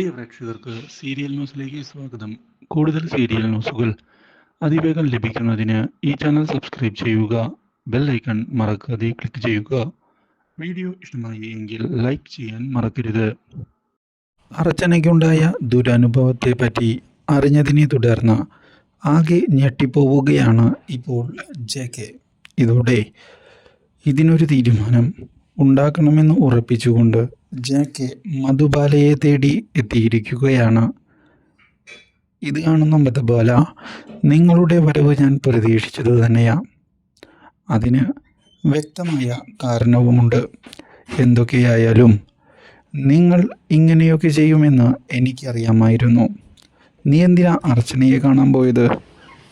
പ്രിയ പ്രേക്ഷകർക്ക് സീരിയൽ ന്യൂസിലേക്ക് സ്വാഗതം. കൂടുതൽ സീരിയൽ ന്യൂസുകൾ അതിവേഗം ലഭിക്കുന്നതിന് ഈ ചാനൽ സബ്സ്ക്രൈബ് ചെയ്യുക ബെൽ ഐക്കൺ മറക്കാതെ ക്ലിക്ക് ചെയ്യുക. വീഡിയോ ഇഷ്ടമായി എങ്കിൽ ലൈക്ക് ചെയ്യാൻ മറക്കരുത്. അർച്ചനയ്ക്കുണ്ടായ ദുരനുഭവത്തെ പറ്റി അറിഞ്ഞതിനെ തുടർന്ന് ആകെ ഞെട്ടിപ്പോവുകയാണ് ഇപ്പോൾ ജെ കെ. ഇതോടെ ഇതിനൊരു തീരുമാനം ഉണ്ടാക്കണമെന്ന് ഉറപ്പിച്ചുകൊണ്ട് ജെ കെ മധുബാലയെ തേടി എത്തിയിരിക്കുകയാണ്. ഇത് കാണുന്ന മധുബാല നിങ്ങളുടെ വരവ് ഞാൻ പ്രതീക്ഷിച്ചത് തന്നെയാണ് അതിന് വ്യക്തമായ കാരണവുമുണ്ട്. എന്തൊക്കെയായാലും നിങ്ങൾ ഇങ്ങനെയൊക്കെ ചെയ്യുമെന്ന് എനിക്കറിയാമായിരുന്നു. നീ എന്തിനാ അർച്ചനയെ കാണാൻ പോയത്?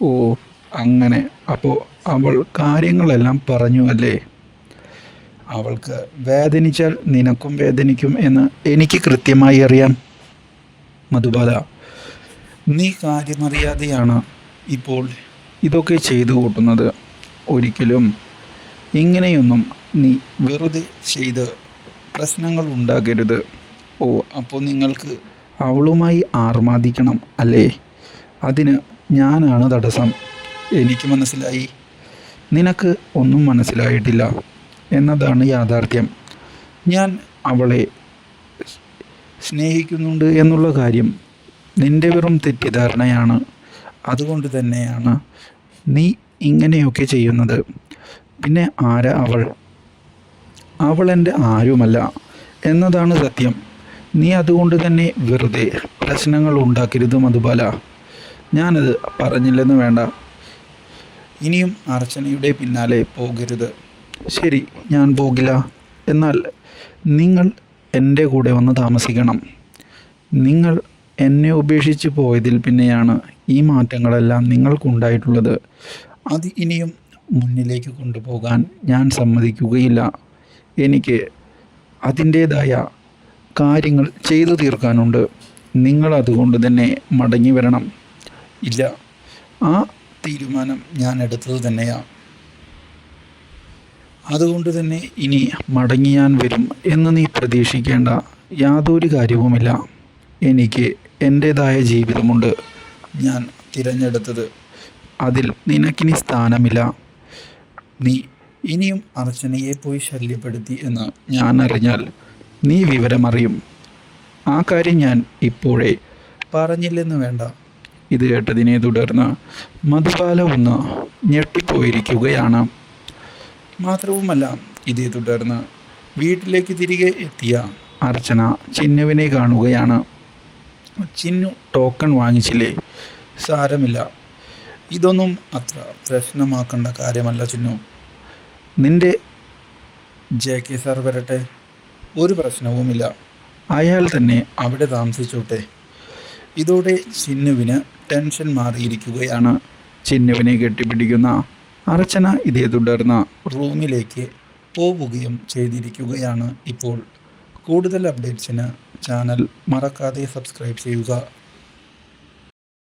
ഓ അങ്ങനെ. അപ്പോൾ അവൾ കാര്യങ്ങളെല്ലാം പറഞ്ഞു അല്ലേ? അവൾക്ക് വേദനിച്ചാൽ നിനക്കും വേദനിക്കും എന്ന് എനിക്ക് കൃത്യമായി അറിയാം. മധുബാല നീ കാര്യമറിയാതെയാണ് ഇപ്പോൾ ഇതൊക്കെ ചെയ്തു കൂട്ടുന്നത്. ഒരിക്കലും ഇങ്ങനെയൊന്നും നീ വെറുതെ ചെയ്ത് പ്രശ്നങ്ങൾ ഉണ്ടാക്കരുത് ഓ അപ്പോൾ നിങ്ങൾക്ക് അവളുമായി ആർമാദിക്കണം അല്ലേ? അതിന് ഞാനാണ് തടസ്സം. എനിക്ക് മനസ്സിലായി. നിനക്ക് ഒന്നും മനസ്സിലായിട്ടില്ല. എന്നതാണ് യാഥാർത്ഥ്യം. ഞാൻ അവളെ സ്നേഹിക്കുന്നുണ്ട് എന്നുള്ള കാര്യം നിന്റെ വെറും തെറ്റിദ്ധാരണയാണ്. അതുകൊണ്ട് തന്നെയാണ് നീ ഇങ്ങനെയൊക്കെ ചെയ്യുന്നത്. പിന്നെ ആരാ അവൾ? അവൾ എന്റെ ആരുമല്ല എന്നതാണ് സത്യം. നീ അതുകൊണ്ട് തന്നെ വെറുതെ പ്രശ്നങ്ങൾ ഉണ്ടാക്കരുത് മധുബാല ഞാനത് പറഞ്ഞില്ലെന്ന് വേണ്ട. ഇനിയും അർച്ചനയുടെ പിന്നാലെ പോകരുത്. ശരി ഞാൻ പോകില്ല. എന്നാൽ നിങ്ങൾ എന്റെ കൂടെ വന്ന് താമസിക്കണം. നിങ്ങൾ എന്നെ ഉപേക്ഷിച്ച് പോയതിൽ പിന്നെയാണ് ഈ മാറ്റങ്ങളെല്ലാം നിങ്ങൾക്കുണ്ടായിട്ടുള്ളത്. അത് ഇനിയും മുന്നിലേക്ക് കൊണ്ടുപോകാൻ ഞാൻ സമ്മതിക്കുകയില്ല. എനിക്ക് അതിന്റേതായ കാര്യങ്ങൾ ചെയ്തു തീർക്കാനുണ്ട്. നിങ്ങൾ അതുകൊണ്ട് തന്നെ മടങ്ങി വരണം ഇല്ല ആ തീരുമാനം ഞാൻ എടുത്തത് തന്നെയാണ് അതുകൊണ്ട് തന്നെ ഇനി മടങ്ങിയാൻ വരും എന്ന് നീ പ്രതീക്ഷിക്കേണ്ട യാതൊരു കാര്യവുമില്ല. എനിക്ക് എന്റേതായ ജീവിതമുണ്ട്. ഞാൻ തിരഞ്ഞെടുത്തത് അതിൽ നിനക്കിനി സ്ഥാനമില്ല. നീ ഇനിയും അർച്ചനയെ പോയി ശല്യപ്പെടുത്തി എന്ന് ഞാൻ അറിഞ്ഞാൽ നീ വിവരമറിയും. ആ കാര്യം ഞാൻ ഇപ്പോഴേ പറഞ്ഞില്ലെന്ന് വേണ്ട. ഇത് കേട്ടതിനെ തുടർന്ന് മധുബാല ഒന്ന് ഞെട്ടിപ്പോയിരിക്കുകയാണ്. മാത്രവുമല്ല ഇതേ തുടർന്ന് വീട്ടിലേക്ക് തിരികെ എത്തിയ അർച്ചന ചിന്നുവിനെ കാണുകയാണ്. ചിന്നു ടോക്കൺ വാങ്ങിച്ചില്ലേ? സാരമില്ല. ഇതൊന്നും അത്ര പ്രശ്നമാക്കേണ്ട കാര്യമല്ല ചിന്നു. നിന്റെ ജെ കെ സാർ വരട്ടെ. ഒരു പ്രശ്നവുമില്ല. അയാൾ തന്നെ അവിടെ താമസിച്ചോട്ടെ. ഇതോടെ ചിന്നുവിന് ടെൻഷൻ മാറിയിരിക്കുകയാണ്. ചിന്നുവിനെ കെട്ടിപ്പിടിക്കുന്ന അർച്ചന ഇതേ തുടർന്ന് റൂമിലേക്ക് പോവുകയും ചെയ്തിരിക്കുകയാണ് ഇപ്പോൾ. കൂടുതൽ അപ്ഡേറ്റ്സിന് ചാനൽ മറക്കാതെ സബ്സ്ക്രൈബ് ചെയ്യുക.